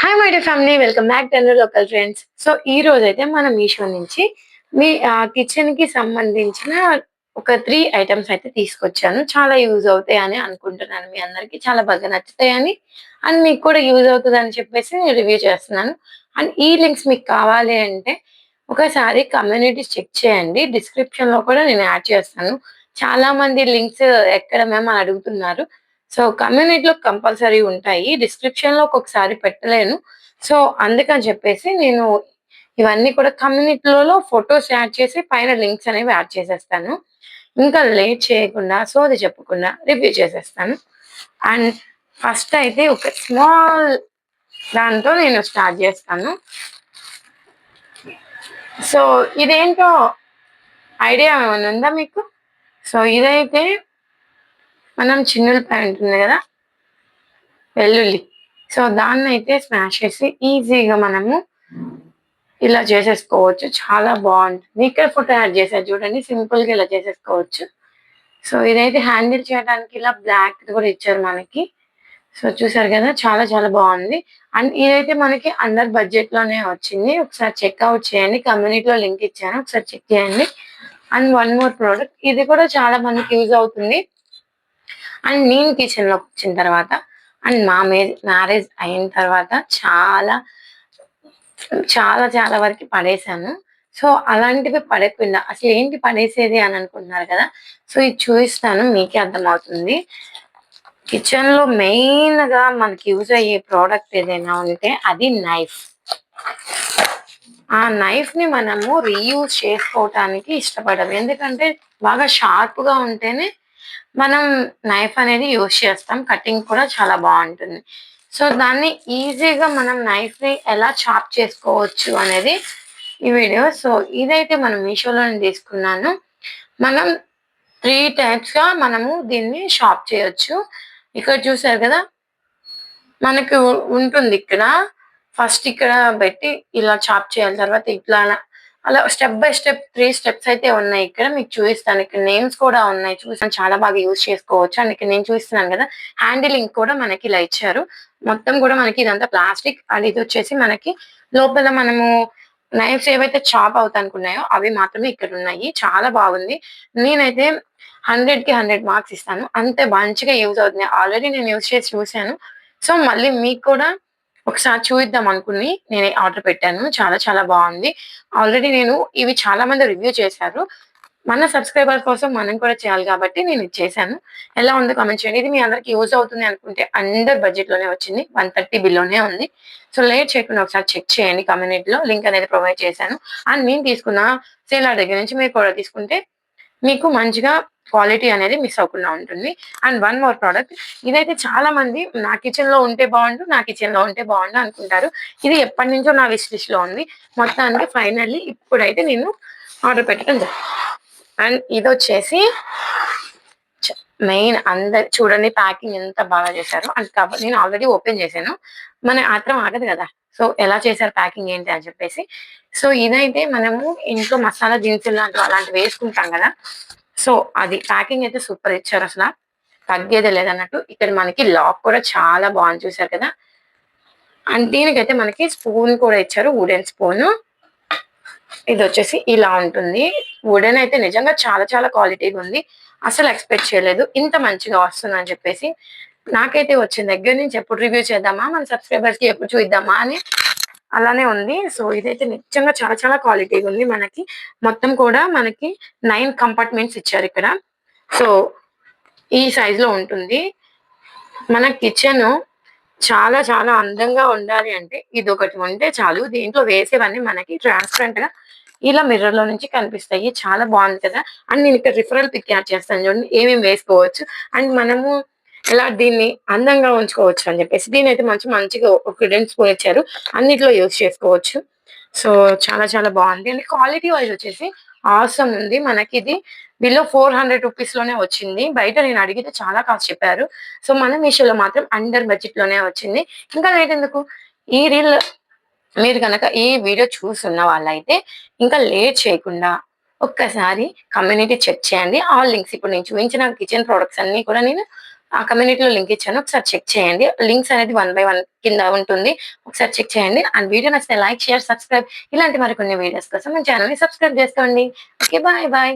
Hi my day family welcome back to local friends so ఈ రోజు అయితే మనం మీషో నుంచి మీ కిచెన్కి సంబంధించిన ఒక త్రీ ఐటమ్స్ అయితే తీసుకొచ్చాను. చాలా యూజ్ అవుతాయి అని అనుకుంటున్నాను. మీ అందరికి చాలా బాగా నచ్చుతాయని అండ్ మీకు కూడా యూజ్ అవుతుంది అని చెప్పేసి నేను రివ్యూ చేస్తున్నాను. అండ్ ఈ లింక్స్ మీకు కావాలి అంటే ఒకసారి కమ్యూనిటీ చెక్ చేయండి. డిస్క్రిప్షన్లో కూడా నేను యాడ్ చేస్తాను. చాలా మంది లింక్స్ ఎక్కడ మేము అడుగుతున్నారు. సో కమ్యూనిటీలో కంపల్సరీ ఉంటాయి. డిస్క్రిప్షన్లో ఒక్కొక్కసారి పెట్టలేను. సో అందుకని చెప్పేసి నేను ఇవన్నీ కూడా కమ్యూనిటీలలో ఫొటోస్ యాడ్ చేసి పైన లింక్స్ అనేవి యాడ్ చేసేస్తాను. ఇంకా లేట్ చేయకుండా సోది చెప్పకుండా రివ్యూ చేసేస్తాను. అండ్ ఫస్ట్ అయితే ఒక స్మాల్ దాంతో నేను స్టార్ట్ చేస్తాను. సో ఇదేంటో ఐడియా ఏమైనా ఉందా మీకు? సో ఇదైతే మనం చిన్నులపాయ ఉంటుంది కదా వెల్లుల్లి. సో దాన్ని అయితే స్మాష్ చేసి ఈజీగా మనము ఇలా చేసేసుకోవచ్చు. చాలా బాగుంటుంది. ఇక్కడ ఫోటో యాడ్ చేశారు చూడండి సింపుల్గా ఇలా చేసేసుకోవచ్చు. సో ఇదైతే హ్యాండిల్ చేయడానికి ఇలా బ్లాక్ కూడా ఇచ్చారు మనకి. సో చూసారు కదా చాలా చాలా బాగుంది. అండ్ ఇదైతే మనకి అండర్ బడ్జెట్లోనే వచ్చింది. ఒకసారి చెక్అవుట్ చేయండి. కమ్యూనిటీలో లింక్ ఇచ్చాను. ఒకసారి చెక్ చేయండి. అండ్ వన్ మోర్ ప్రోడక్ట్ ఇది కూడా చాలా మందికి యూజ్ అవుతుంది. అండ్ నేను కిచెన్లోకి వచ్చిన తర్వాత అండ్ మా మ్యారేజ్ అయిన తర్వాత చాలా చాలా చాలా వరకు పడేశాను. సో అలాంటివి పడకుండా అసలు ఏంటి పడేసేది అని అనుకుంటున్నారు కదా? సో ఇది చూపిస్తాను మీకే అర్థమవుతుంది. కిచెన్లో మెయిన్గా మనకి యూజ్ అయ్యే ప్రోడక్ట్ ఏదైనా ఉంటే అది నైఫ్ ఆ నైఫ్ని మనము రీయూజ్ చేసుకోవటానికి ఇష్టపడము. ఎందుకంటే బాగా షార్ప్గా ఉంటేనే మనం నైఫ్ అనేది యూజ్ చేస్తాం. కటింగ్ కూడా చాలా బాగుంటుంది. సో దాన్ని ఈజీగా మనం నైఫ్ని ఎలా చాప్ చేసుకోవచ్చు అనేది ఈ వీడియో సో ఇదైతే మనం మీషోలో తీసుకున్నాను. మనం త్రీ టైప్స్గా మనము దీన్ని షాప్ చేయొచ్చు. ఇక్కడ చూసారు కదా? మనకి ఉంటుంది ఇక్కడ. ఫస్ట్ ఇక్కడ పెట్టి ఇలా చాప్ చేయాలి. తర్వాత ఇట్లా అలా step by step three steps అయితే ఉన్నాయి. ఇక్కడ మీకు చూపిస్తాను. ఇక్కడ నేమ్స్ కూడా ఉన్నాయి. చూసాను చాలా బాగా యూజ్ చేసుకోవచ్చు. అండ్ ఇక్కడ నేను చూస్తున్నాను కదా. హ్యాండిలింగ్ కూడా మనకి ఇలా ఇచ్చారు. మొత్తం కూడా మనకి ఇదంతా ప్లాస్టిక్ అది ఇది వచ్చేసి మనకి లోపల మనము నైఫ్స్ ఏవైతే చాప్ అవుతానుకున్నాయో అవి మాత్రమే ఇక్కడ ఉన్నాయి. చాలా బాగుంది. నేనైతే హండ్రెడ్కి హండ్రెడ్ మార్క్స్ ఇస్తాను. అంతే మంచిగా యూజ్ అవుతుంది ఆల్రెడీ నేను యూజ్ చేసి చూశాను. సో మళ్ళీ మీకు కూడా ఒకసారి చూద్దాం అనుకుని నేను ఆర్డర్ పెట్టాను. చాలా చాలా బాగుంది. ఆల్రెడీ నేను ఇవి చాలా మంది రివ్యూ చేశారు. మన సబ్స్క్రైబర్ కోసం మనం కూడా చేయాలి కాబట్టి నేను ఇది చేశాను. ఎలా ఉందో కామెంట్ చేయండి. ఇది మీ అందరికి యూజ్ అవుతుంది అనుకుంటే అండర్ బడ్జెట్లోనే వచ్చింది. వన్ థర్టీ బిల్లోనే ఉంది. సో లేట్ చేయకుండా ఒకసారి చెక్ చేయండి కమ్యూనిటీలో లింక్ అనేది ప్రొవైడ్ చేశాను. అండ్ నేను తీసుకున్న సేలార్ దగ్గర నుంచి మీరు కూడా తీసుకుంటే మీకు మంచిగా క్వాలిటీ అనేది మిస్ అవ్వకుండా ఉంటుంది. అండ్ వన్ మోర్ ప్రోడక్ట్ ఇదైతే చాలా మంది నా కిచెన్లో ఉంటే బాగుండు నా కిచెన్లో ఉంటే బాగుండు అనుకుంటారు. ఇది ఎప్పటి నుంచో నా విష్ లిస్ట్లో ఉంది. మొత్తానికి ఫైనల్లీ ఇప్పుడైతే నేను ఆర్డర్ పెట్టడం అండ్ ఇది వచ్చేసి మెయిన్ అందరు చూడండి ప్యాకింగ్ ఎంత బాగా చేశారు. అండ్ కాబట్టి నేను ఆల్రెడీ ఓపెన్ చేశాను. మన ఆత్రం ఆగదు కదా. సో ఎలా చేశారు ప్యాకింగ్ ఏంటి అని చెప్పేసి. సో ఇదైతే మనము ఇంట్లో మసాలా దినుసులు లాంటివి అలాంటివి వేసుకుంటాం కదా. సో అది ప్యాకింగ్ అయితే సూపర్ ఇచ్చారు అసలు. తగ్గేదే లేదన్నట్టు. ఇక్కడ మనకి లాక్ కూడా చాలా బాగుంది చూసారు కదా. అండ్ దీనికైతే మనకి స్పూన్ కూడా ఇచ్చారు వుడెన్ స్పూన్ ఇది వచ్చేసి ఇలా ఉంటుంది. వుడెన్ అయితే నిజంగా చాలా చాలా క్వాలిటీగా ఉంది. అసలు ఎక్స్పెక్ట్ చేయలేదు. ఇంత మంచిగా వస్తుందని చెప్పేసి నాకైతే వచ్చింది. దగ్గర నుంచి ఎప్పుడు రివ్యూ చేద్దామా? మన సబ్స్క్రైబర్స్కి ఎప్పుడు చూద్దామా? అని అలానే ఉంది. సో ఇదైతే నిజంగా చాలా చాలా క్వాలిటీగా ఉంది మనకి. మొత్తం కూడా మనకి నైన్ కంపార్ట్మెంట్స్ ఇచ్చారు ఇక్కడ. సో ఈ సైజ్లో ఉంటుంది. మన కిచెన్ చాలా చాలా అందంగా ఉండాలి అంటే ఇది ఒకటి ఉంటే చాలు. దీంట్లో వేసేవన్నీ మనకి ట్రాన్స్పరెంట్గా ఇలా మిర్రర్లో నుంచి కనిపిస్తాయి. చాలా బాగుంది కదా? అండ్ నేను ఇక్కడ రిఫరల్ పిక్ యాడ్ చేస్తాను చూడండి. ఏమేమి వేసుకోవచ్చు? అండ్ మనము ఇలా దీన్ని అందంగా ఉంచుకోవచ్చు అని చెప్పేసి. దీని అయితే మంచి మంచిగా ఒక రెండు స్పూన్ ఇచ్చారు. అన్నిట్లో యూజ్ చేసుకోవచ్చు. సో చాలా చాలా బాగుంది. అండ్ క్వాలిటీ వైజ్ వచ్చేసి ఆసమ్ ఉంది. మనకి ఇది బిలో ఫోర్ హండ్రెడ్ రూపీస్లోనే వచ్చింది. బయట నేను అడిగితే చాలా కాస్ట్ చెప్పారు. సో మన మీషోలో మాత్రం అండర్ బడ్జెట్లోనే వచ్చింది. ఇంకా లేట్ ఎందుకు? ఈ రీల్ మీరు కనుక ఈ వీడియో చూస్తున్న వాళ్ళైతే ఇంకా లేట్ చేయకుండా ఒక్కసారి కమ్యూనిటీ చెక్ చేయండి. ఆల్ లింక్స్ ఇప్పుడు నేను చూపించిన కిచెన్ ప్రొడక్ట్స్ అన్ని కూడా నేను ఆ కమ్యూనిటీలో లింక్ ఇచ్చాను. ఒకసారి చెక్ చేయండి. లింక్స్ అనేది వన్ బై వన్ కింద ఉంటుంది. ఒకసారి చెక్ చేయండి. అండ్ వీడియో నచ్చితే లైక్ షేర్ సబ్స్క్రైబ్ ఇలాంటి మరికొన్ని వీడియోస్ కోసం మన ఛానల్ని సబ్స్క్రైబ్ చేసుకోండి. Okay bye bye